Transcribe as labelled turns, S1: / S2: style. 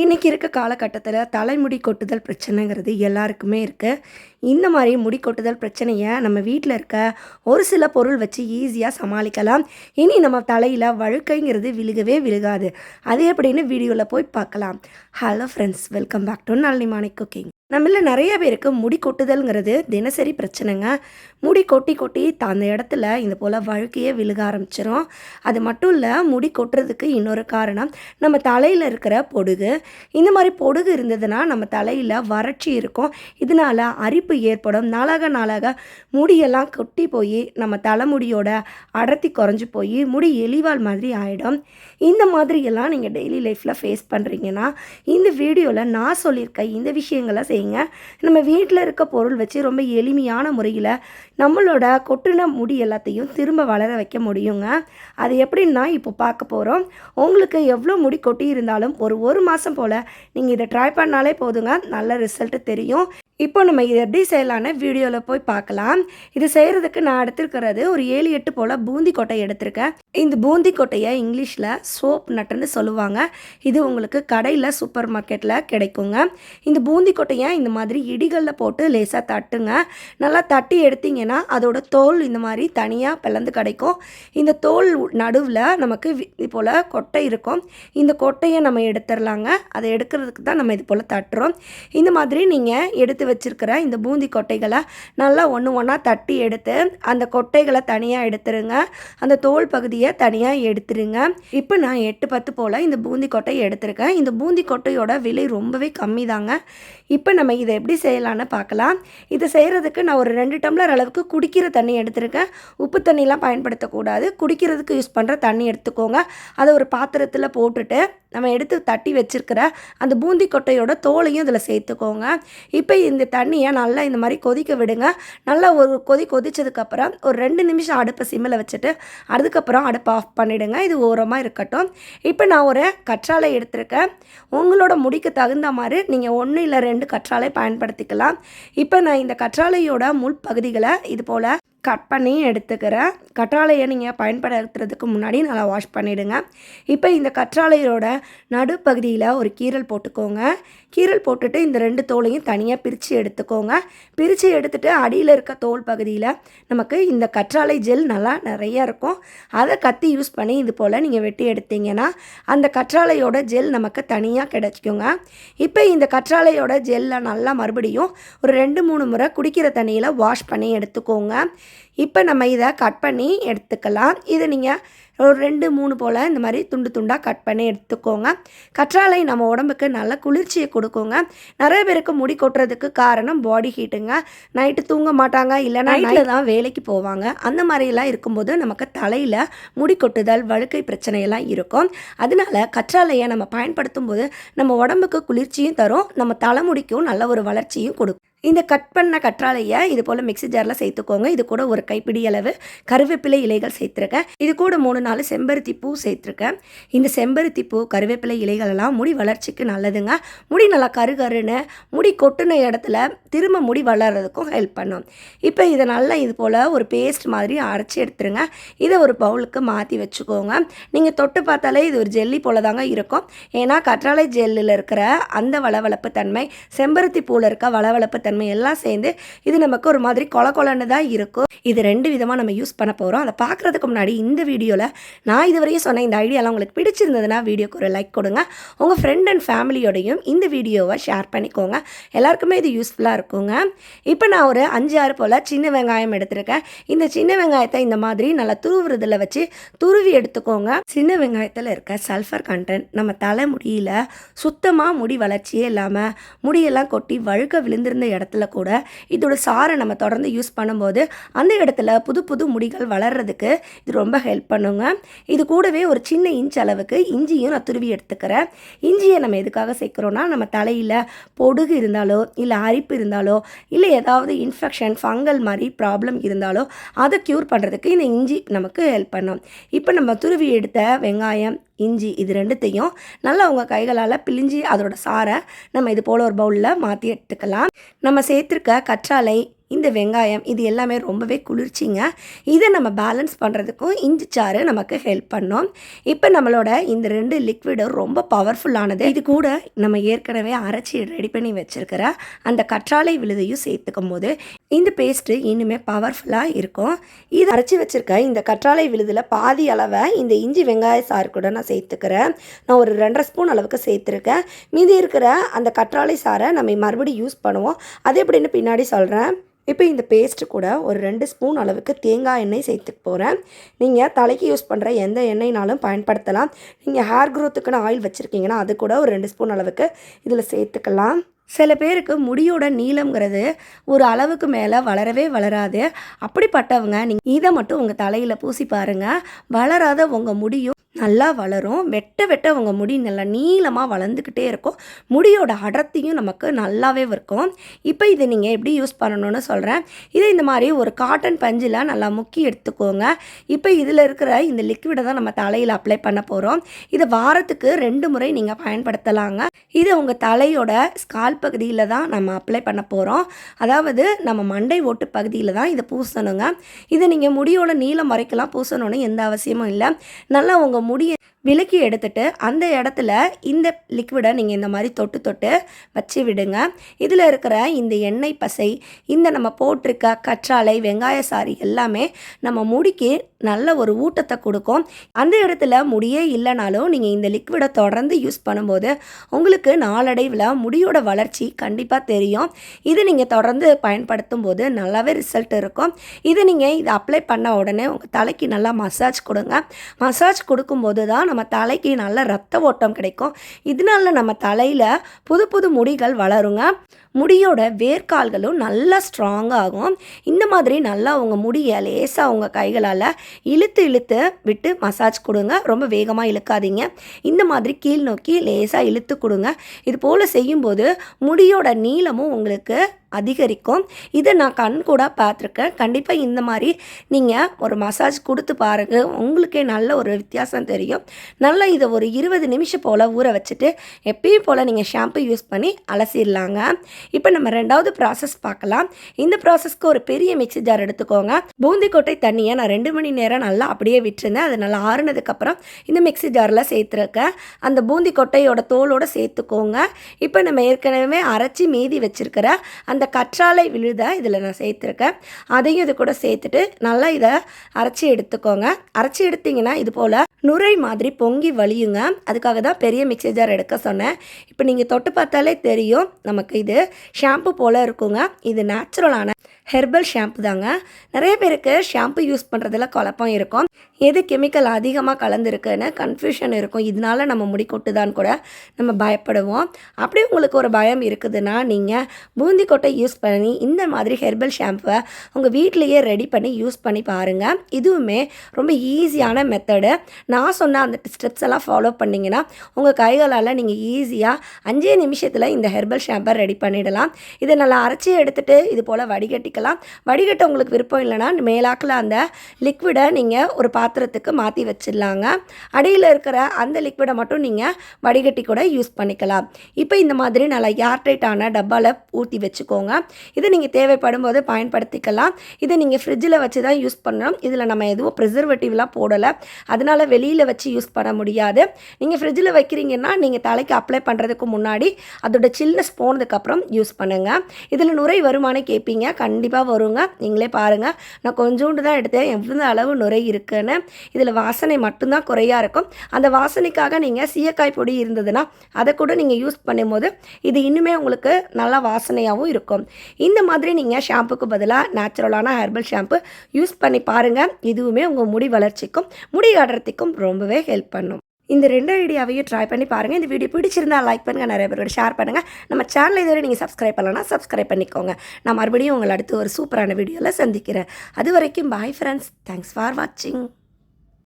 S1: இன்றைக்கி இருக்க காலகட்டத்தில் தலைமுடி கொட்டுதல் பிரச்சனைங்கிறது எல்லாருக்குமே இருக்குது இந்த மாதிரி முடி கொட்டுதல் பிரச்சனையை நம்ம வீட்டில் இருக்க ஒரு சில பொருள் வச்சு ஈஸியாக சமாளிக்கலாம். இனி நம்ம தலையில் வழுக்கைங்கிறது விழுகவே விழுகாது. அது எப்படின்னு வீடியோவில் போய் பார்க்கலாம். Hello friends welcome back to Maani cooking நம்மள நிறைய பேருக்கு முடி கொட்டுதல்ங்கிறது தினசரி பிரச்சனைங்க. முடி கொட்டி கொட்டி அந்த இடத்துல இந்த போல் வழுக்கையே விழுக ஆரம்பிச்சிரும். அது மட்டும் இல்லை முடி கொட்டுறதுக்கு இன்னொரு காரணம் நம்ம தலையில் இருக்கிற பொடுகு. இந்த மாதிரி பொடுகு இருந்ததுன்னா நம்ம தலையில் வறட்சி இருக்கும். இதனால அரிப்பு ஏற்படும். நாளாக நாளாக முடியெல்லாம் கொட்டி போய் நம்ம தலைமுடியோட அடர்த்தி குறைஞ்சி போய் முடி எலிவால் மாதிரி ஆகிடும் இந்த மாதிரியெல்லாம் நீங்கள் டெய்லி லைஃப்பில் ஃபேஸ் பண்ணுறீங்கன்னா இந்த வீடியோவில் நான் சொல்லியிருக்க இந்த விஷயங்களை செய்யுங்க. நம்ம வீட்டில் இருக்க பொருள் வச்சு ரொம்ப எளிமையான முறையில் நம்மளோட கொட்டின முடி எல்லாத்தையும் திரும்ப வளர வைக்க முடியுங்க. அது எப்படின்னா இப்போ பார்க்க போகிறோம் உங்களுக்கு எவ்வளோ முடி கொட்டி இருந்தாலும் ஒரு ஒரு மாதம் போல் நீங்கள் இதை ட்ரை பண்ணாலே போதுங்க. நல்ல ரிசல்ட்டு தெரியும். இப்போ நம்ம இதை எப்படி செய்யலான்னு வீடியோவில் போய் பார்க்கலாம். இது செய்கிறதுக்கு நான் எடுத்துருக்கிறது ஒரு ஏழு எட்டு போல் பூந்தி கொட்டை எடுத்திருக்கேன். இந்த பூந்தி கொட்டையை இங்கிலீஷில் சோப் நட்டுன்னு சொல்லுவாங்க. இது உங்களுக்கு கடையில் சூப்பர் மார்க்கெட்டில் கிடைக்குங்க. இந்த பூந்தி கொட்டையை இந்த மாதிரி இடிகளில் போட்டு லேசாக தட்டுங்க. நல்லா தட்டி எடுத்தீங்கன்னா அதோட தோல் இந்த மாதிரி தனியாக பிளந்து கிடைக்கும். இந்த தோல் நடுவில் நமக்கு வி- இது போல் கொட்டை இருக்கும். இந்த கொட்டையை நம்ம எடுத்துடலாங்க. அதை எடுக்கிறதுக்கு தான் நம்ம இது போல் தட்டுறோம். இந்த மாதிரி நீங்கள் எடுத்து வச்சிருக்கிற இந்த பூந்தி கொட்டைகளை நல்லா ஒன்று ஒன்றா தட்டி எடுத்து அந்த கொட்டைகளை தனியாக எடுத்துருங்க. அந்த தோல் பகுதியை தனியாக எடுத்துருங்க. இப்போ நான் எட்டு பத்து போல் இந்த பூந்தி கொட்டையை எடுத்திருக்கேன். இந்த பூந்தி கொட்டையோட விலை ரொம்பவே கம்மி தாங்க இப்போ நம்ம இதை எப்படி செய்யலான்னு பார்க்கலாம். இதை செய்கிறதுக்கு நான் ஒரு ரெண்டு டம்ளர் அளவுக்கு குடிக்கிற தண்ணி எடுத்திருக்கேன். உப்பு தண்ணிலாம் பயன்படுத்தக்கூடாது. குடிக்கிறதுக்கு யூஸ் பண்ணுற தண்ணி எடுத்துக்கோங்க. அதை ஒரு பாத்திரத்தில் போட்டுட்டு நம்ம எடுத்து தட்டி வச்சிருக்கிற அந்த பூந்தி கொட்டையோட தோலையும் இதில் சேர்த்துக்கோங்க. இப்போ இந்த தண்ணியை நல்லா இந்த மாதிரி கொதிக்க விடுங்க. நல்லா ஒரு கொதி கொதிச்சதுக்கப்புறம் ஒரு ரெண்டு நிமிஷம் அடுப்பை சிம்மில் வச்சுட்டு அதுக்கப்புறம் அடுப்பை ஆஃப் பண்ணிவிடுங்க இது ஓரமாக இருக்கட்டும். இப்போ நான் ஒரு கற்றாழை எடுத்திருக்கேன். உங்களோட முடிக்கு தகுந்த மாதிரி நீங்கள் ஒன்று இல்லை ரெண்டு கற்றாழை பயன்படுத்திக்கலாம். இப்போ நான் இந்த கற்றாழையோட முள் பகுதிகளை இது போல் கட் பண்ணி எடுத்துக்கிறேன். கற்றாழையை நீங்கள் பயன்படுத்துறதுக்கு முன்னாடி நல்லா வாஷ் பண்ணிவிடுங்க இப்போ இந்த கற்றாழையோட நடுப்பகுதியில் ஒரு கீரல் போட்டுக்கோங்க. கீரல் போட்டுட்டு இந்த ரெண்டு தோலையும் தனியாக பிரித்து எடுத்துக்கோங்க. பிரித்து எடுத்துட்டு அடியில் இருக்க தோல் பகுதியில் நமக்கு இந்த கற்றாழை ஜெல் நல்லா நிறையா இருக்கும். அதை கத்தி யூஸ் பண்ணி இது போல் நீங்கள் வெட்டி எடுத்தீங்கன்னா அந்த கற்றாழையோட ஜெல் நமக்கு தனியாக கிடைச்சிக்கோங்க இப்போ இந்த கற்றாழையோட ஜெல்லை நல்லா மறுபடியும் ஒரு ரெண்டு மூணு முறை குடிக்கிற தண்ணியில் வாஷ் பண்ணி எடுத்துக்கோங்க. இப்போ நம்ம இதை கட் பண்ணி எடுத்துக்கலாம். இதை நீங்கள் ஒரு ரெண்டு மூணு போல் இந்த மாதிரி துண்டு துண்டாக கட் பண்ணி எடுத்துக்கோங்க. கற்றாழை நம்ம உடம்புக்கு நல்ல குளிர்ச்சியை கொடுக்குங்க. நிறைய பேருக்கு முடி கொட்டுறதுக்கு காரணம் பாடி ஹீட்டுங்க நைட்டு தூங்க மாட்டாங்க இல்லை நைட்டில் தான் வேலைக்கு போவாங்க. அந்த மாதிரிலாம் இருக்கும்போது நமக்கு தலையில் முடி கொட்டுதல் வழுக்கை பிரச்சனையெல்லாம் இருக்கும். அதனால கற்றாழையை நம்ம பயன்படுத்தும் போது நம்ம உடம்புக்கு குளிர்ச்சியும் தரும். நம்ம தலைமுடிக்கும் நல்ல ஒரு வளர்ச்சியும் கொடுக்கும். இந்த கட் பண்ண கற்றாழையை இது போல் மிக்ஸி ஜாரில் சேர்த்துக்கோங்க. இது கூட ஒரு கைப்பிடி அளவு கருவேப்பிலை இலைகள் சேர்த்துருக்கேன். இது கூட மூணு நாலு செம்பருத்தி பூ சேர்த்துருக்கேன். இந்த செம்பருத்தி பூ கருவேப்பிலை இலைகள் எல்லாம் முடி வளர்ச்சிக்கு நல்லதுங்க. முடி நல்லா கருகருன்னு முடி கொட்டின இடத்துல திரும்ப முடி வளர்கிறதுக்கும் ஹெல்ப் பண்ணும். இப்போ இதை நல்லா இது போல் ஒரு பேஸ்ட் மாதிரி அரைச்சி எடுத்துருங்க. இதை ஒரு பவுலுக்கு மாற்றி வச்சுக்கோங்க. நீங்கள் தொட்டு பார்த்தாலே இது ஒரு ஜெல்லி போல தாங்க இருக்கும். ஏன்னா கற்றாழை ஜெல்லில் இருக்கிற அந்த வளவளப்பு தன்மை செம்பருத்தி பூவில் இருக்க வளவளப்பு தன்மை எல்லாம் சேர்ந்து இது நமக்கு ஒரு மாதிரி கொல கொலன்னு தான் இருக்கும். இது ரெண்டு விதமாக நம்ம யூஸ் பண்ண போகிறோம் அதை பார்க்குறதுக்கு முன்னாடி இந்த வீடியோவில் நான் இதுவரையும் சொன்ன இந்த ஐடியாலாம் உங்களுக்கு பிடிச்சிருந்ததுன்னா வீடியோக்கு ஒரு லைக் கொடுங்க. உங்கள் ஃப்ரெண்ட் அண்ட் ஃபேமிலியோடையும் இந்த வீடியோவை ஷேர் பண்ணிக்கோங்க. எல்லாருக்குமே இது யூஸ்ஃபுல்லாக இருக்குங்க. இப்போ நான் ஒரு அஞ்சு ஆறு போல் சின்ன வெங்காயம் எடுத்திருக்கேன். இந்த சின்ன வெங்காயத்தை இந்த மாதிரி நல்லா துருவுறதுல வச்சு துருவி எடுத்துக்கோங்க. சின்ன வெங்காயத்தில் இருக்க சல்ஃபர் கண்டென்ட் நம்ம தலைமுடியில் சுத்தமாக முடி வளர்ச்சியே இல்லாமல் முடியெல்லாம் கொட்டி வழுக்க விழுந்திருந்த இடத்துல கூட இதோட சாரை நம்ம தொடர்ந்து யூஸ் பண்ணும்போது அந்த இடத்துல புது புது முடிகள் வளர்றதுக்கு இது ரொம்ப ஹெல்ப் பண்ணுங்க. இது கூடவே ஒரு சின்ன இன்ச் அளவுக்கு இஞ்சியும் நான் துருவி எடுத்துக்கிறேன். இஞ்சியை நம்ம எதுக்காக சேர்க்குறோன்னா நம்ம தலையில் பொடுகு இருந்தாலோ இல்லை அரிப்பு இருந்தாலோ இல்லை ஏதாவது இன்ஃபெக்ஷன் ஃபங்கல் மாதிரி ப்ராப்ளம் இருந்தாலோ அதை க்யூர் பண்ணுறதுக்கு இந்த இஞ்சி நமக்கு ஹெல்ப் பண்ணும். இப்போ நம்ம துருவி எடுத்த வெங்காயம் இஞ்சி இது ரெண்டுத்தையும் நல்லா உங்கள் கைகளால் பிழிஞ்சு அதோட சாரை நம்ம இது போல் ஒரு பவுலில் மாற்றி எடுத்துக்கலாம். நம்ம சேர்த்துருக்க கற்றாழை இந்த வெங்காயம் இது எல்லாமே ரொம்பவே குளிர்ச்சிங்க. இதை நம்ம பேலன்ஸ் பண்ணுறதுக்கும் இஞ்சி சாறு நமக்கு ஹெல்ப் பண்ணும். இப்போ நம்மளோட இந்த ரெண்டு லிக்விடு ரொம்ப பவர்ஃபுல்லானது இது கூட நம்ம ஏற்கனவே அரைச்சி ரெடி பண்ணி வச்சிருக்கிற அந்த கற்றாழை விழுதையும் சேர்த்துக்கும் போது இந்த பேஸ்ட்டு இன்னுமே பவர்ஃபுல்லாக இருக்கும். இது அரைச்சி வச்சுருக்க இந்த கற்றாழை விழுதில் பாதி அளவை இந்த இஞ்சி வெங்காய சாறு கூட நான் சேர்த்துக்கிறேன். நான் ஒரு ரெண்டரை ஸ்பூன் அளவுக்கு சேர்த்துருக்கேன். மீதி இருக்கிற அந்த கற்றாழை சாறை நம்ம மறுபடியும் யூஸ் பண்ணுவோம். அது எப்படின்னு பின்னாடி சொல்கிறேன் இப்போ இந்த பேஸ்ட்டு கூட ஒரு ரெண்டு ஸ்பூன் அளவுக்கு தேங்காய் எண்ணெய் சேர்த்துக்க போகிறேன் நீங்கள் தலைக்கு யூஸ் பண்ணுற எந்த எண்ணெய்னாலும் பயன்படுத்தலாம். நீங்கள் ஹேர் க்ரோத்துக்குன்னு ஆயில் வச்சுருக்கீங்கன்னா அது கூட ஒரு ரெண்டு ஸ்பூன் அளவுக்கு இதில் சேர்த்துக்கலாம். சில பேருக்கு முடியோட நீளம்ங்கிறது ஒரு அளவுக்கு மேலே வளரவே வளராது. அப்படிப்பட்டவங்க நீங்கள் இதை மட்டும் உங்கள் தலையில் பூசி பாருங்கள் வளராத உங்கள் முடியும் நல்லா வளரும். வெட்ட வெட்ட உங்கள் முடி நல்லா நீளமாக வளர்ந்துக்கிட்டே இருக்கும். முடியோட அடர்த்தியும் நமக்கு நல்லாவே இருக்கும். இப்போ இதை நீங்கள் எப்படி யூஸ் பண்ணணும்னு சொல்கிறேன் இதை இந்த மாதிரி ஒரு காட்டன் பஞ்சில் நல்லா முக்கி எடுத்துக்கோங்க. இப்போ இதில் இருக்கிற இந்த லிக்விடை தான் நம்ம தலையில் அப்ளை பண்ண போகிறோம் இதை வாரத்துக்கு ரெண்டு முறை நீங்கள் பயன்படுத்தலாங்க. இது உங்கள் தலையோட ஸ்கால் பகுதியில் தான் நம்ம அப்ளை பண்ண போகிறோம் அதாவது நம்ம மண்டை ஓட்டு பகுதியில் தான் இதை பூசணுங்க. இதை நீங்கள் முடியோட நீளம் வரைக்கெல்லாம் பூசணும்னு எந்த அவசியமும் இல்லை. நல்லா உங்கள் முடியை விலக்கி எடுத்துட்டு அந்த இடத்துல இந்த லிக்விடை நீங்கள் இந்த மாதிரி தொட்டு தொட்டு வச்சு விடுங்க. இதில் இருக்கிற இந்த எண்ணெய் பசை இந்த நம்ம போட்டிருக்க கற்றாழை வெங்காய சாரி எல்லாமே நம்ம முடிக்கு நல்ல ஒரு ஊட்டத்தை கொடுக்கும். அந்த இடத்துல முடியே இல்லைனாலும் நீங்கள் இந்த லிக்விடை தொடர்ந்து யூஸ் பண்ணும்போது உங்களுக்கு நாளடைவில் முடியோட வளர்ச்சி கண்டிப்பாக தெரியும். இது நீங்கள் தொடர்ந்து பயன்படுத்தும் போது நல்லாவே ரிசல்ட் இருக்கும். இது நீங்கள் இதை அப்ளை பண்ண உடனே உங்கள் தலைக்கு நல்லா மசாஜ் கொடுங்க. மசாஜ் கொடுக்கும்போது தான் நம்ம தலைக்கு நல்ல ரத்த ஓட்டம் கிடைக்கும். இதனால நம்ம தலையில் புது புது முடிகள் வளருங்க. முடியோட வேர்க்கால்களும் நல்லா ஸ்ட்ராங் ஆகும். இந்த மாதிரி நல்லா உங்கள் முடியை லேசாக உங்கள் கைகளால் இழுத்து இழுத்து விட்டு மசாஜ் கொடுங்க. ரொம்ப வேகமாக இழுக்காதீங்க. இந்த மாதிரி கீழ் நோக்கி லேசாக இழுத்து கொடுங்க. இது போல் செய்யும்போது முடியோட நீளமும் உங்களுக்கு அதிகரிக்கும். இதை நான் கண் கூட பார்த்துருக்கேன். கண்டிப்பாக இந்த மாதிரி நீங்கள் ஒரு மசாஜ் கொடுத்து பாருங்கள் உங்களுக்கே நல்ல ஒரு வித்தியாசம் தெரியும். நல்லா இதை ஒரு இருபது நிமிஷம் போல் ஊற வச்சுட்டு எப்பயும் போல் நீங்கள் ஷாம்பு யூஸ் பண்ணி அலசிடலாங்க. இப்போ நம்ம ரெண்டாவது ப்ராசஸ் பார்க்கலாம். இந்த ப்ராசஸ்க்கு ஒரு பெரிய மிக்ஸி ஜார் எடுத்துக்கோங்க. பூந்திக்கோட்டை தண்ணியை நான் ரெண்டு மணி நேரம் நல்லா அப்படியே விட்டுருந்தேன். அது நல்லா ஆறுனதுக்கப்புறம் இந்த மிக்ஸி ஜாரில் சேர்த்துருக்கேன். அந்த பூந்திக்கொட்டையோட தோலோடு சேர்த்துக்கோங்க. இப்போ நம்ம ஏற்கனவே அரைச்சி மீதி வச்சுருக்கிற அந்த அந்த கற்றாழை விழுதை இதில் நான் சேர்த்துருக்கேன். அதையும் இது கூட சேர்த்துட்டு நல்லா இதை அரைச்சி எடுத்துக்கோங்க. அரைச்சி எடுத்திங்கன்னா இது போல் நுரை மாதிரி பொங்கி வலியுங்க அதுக்காக தான் பெரிய மிக்சி ஜார் எடுக்க சொன்னேன். இப்போ நீங்கள் தொட்டு பார்த்தாலே தெரியும். நமக்கு இது ஷாம்பு போல் இருக்குங்க. இது நேச்சுரலான ஹெர்பல் ஷாம்பு தாங்க. நிறைய பேருக்கு ஷாம்பு யூஸ் பண்ணுறதுல குழப்பம் இருக்கும். எது கெமிக்கல் அதிகமாக கலந்துருக்குன்னு கன்ஃபியூஷன் இருக்கும். இதனால நம்ம முடி கொட்டுதான்னு கூட நம்ம பயப்படுவோம். அப்படி உங்களுக்கு ஒரு பயம் இருக்குதுன்னா நீங்கள் பூந்தி கொட்டை யூஸ் பண்ணி இந்த மாதிரி ஹெர்பல் ஷாம்புவை உங்கள் வீட்லேயே ரெடி பண்ணி யூஸ் பண்ணி பாருங்கள் இதுவுமே ரொம்ப ஈஸியான மெத்தடு நான் சொன்ன அந்த ஸ்டெப்ஸ் எல்லாம் ஃபாலோ பண்ணிங்கன்னா உங்கள் கைகளால் நீங்கள் ஈஸியாக அஞ்சே நிமிஷத்தில் இந்த ஹெர்பல் ஷாம்பை ரெடி பண்ணிடலாம். இதை நல்லா அரைச்சி எடுத்துகிட்டு இது போல் வடிகட்டிக்கலாம். வடிகட்ட உங்களுக்கு விருப்பம் இல்லைனா மேலாக்கில் அந்த லிக்விடை நீங்கள் ஒரு பாத்திரத்துக்கு மாற்றி வச்சிடலாங்க. அடியில் இருக்கிற அந்த லிக்விடை மட்டும் நீங்கள் வடிகட்டி கூட யூஸ் பண்ணிக்கலாம். இப்போ இந்த மாதிரி நல்லா ஏர்டைட்டான டப்பாவில் ஊற்றி வச்சுக்கோங்க. இதை நீங்கள் தேவைப்படும் போது பயன்படுத்திக்கலாம். இதை நீங்கள் ஃப்ரிட்ஜில் வச்சு தான் யூஸ் பண்ணணும். இதில் நம்ம எதுவும் ப்ரிசர்வேட்டிவ்லாம் போடலை. அதனால் வெளியில் வச்சு யூஸ் பண்ண முடியாது. நீங்கள் ஃப்ரிட்ஜில் வைக்கிறீங்கன்னா நீங்கள் தலைக்கு அப்ளை பண்ணுறதுக்கு முன்னாடி அதோட சில்னஸ் போனதுக்கப்புறம் யூஸ் பண்ணுங்கள் இதில் நுரை வருமானம் கேட்பீங்க கண்டிப்பாக கண்டிப்பாக வருங்க. நீங்களே பாருங்கள் நான் கொஞ்சோண்டு தான் எடுத்தேன். எவ்வளோ அளவு நுரை இருக்குன்னு. இதில் வாசனை மட்டும்தான் குறையாக இருக்கும். அந்த வாசனைக்காக நீங்கள் சீயக்காய் பொடி இருந்ததுன்னா அதை கூட நீங்கள் யூஸ் பண்ணும்போது இது இன்னுமே உங்களுக்கு நல்லா வாசனையாகவும் இருக்கும். இந்த மாதிரி நீங்கள் ஷாம்புக்கு பதிலாக நேச்சுரலான ஹெர்பல் ஷாம்பு யூஸ் பண்ணி பாருங்கள் இதுவுமே உங்கள் முடி வளர்ச்சிக்கும் முடி அடர்த்திக்கும் ரொம்பவே ஹெல்ப் பண்ணும். இந்த ரெண்டு ஐடியாவையும் ட்ரை பண்ணி பாருங்கள் இந்த வீடியோ பிடிச்சிருந்தா லைக் பண்ணுங்கள் நிறைய பேரோட ஷேர் பண்ணுங்கள் நம்ம சேனல் இதுவரை நீங்கள் சப்ஸ்கிரைப் பண்ணலன்னா சப்ஸ்கிரைப் பண்ணிக்கோங்க. நான் மறுபடியும் உங்களை அடுத்து ஒரு சூப்பரான வீடியோவில் சந்திக்கிறேன். அது வரைக்கும் பாய் ஃப்ரெண்ட்ஸ் தேங்க்ஸ் ஃபார் வாட்சிங்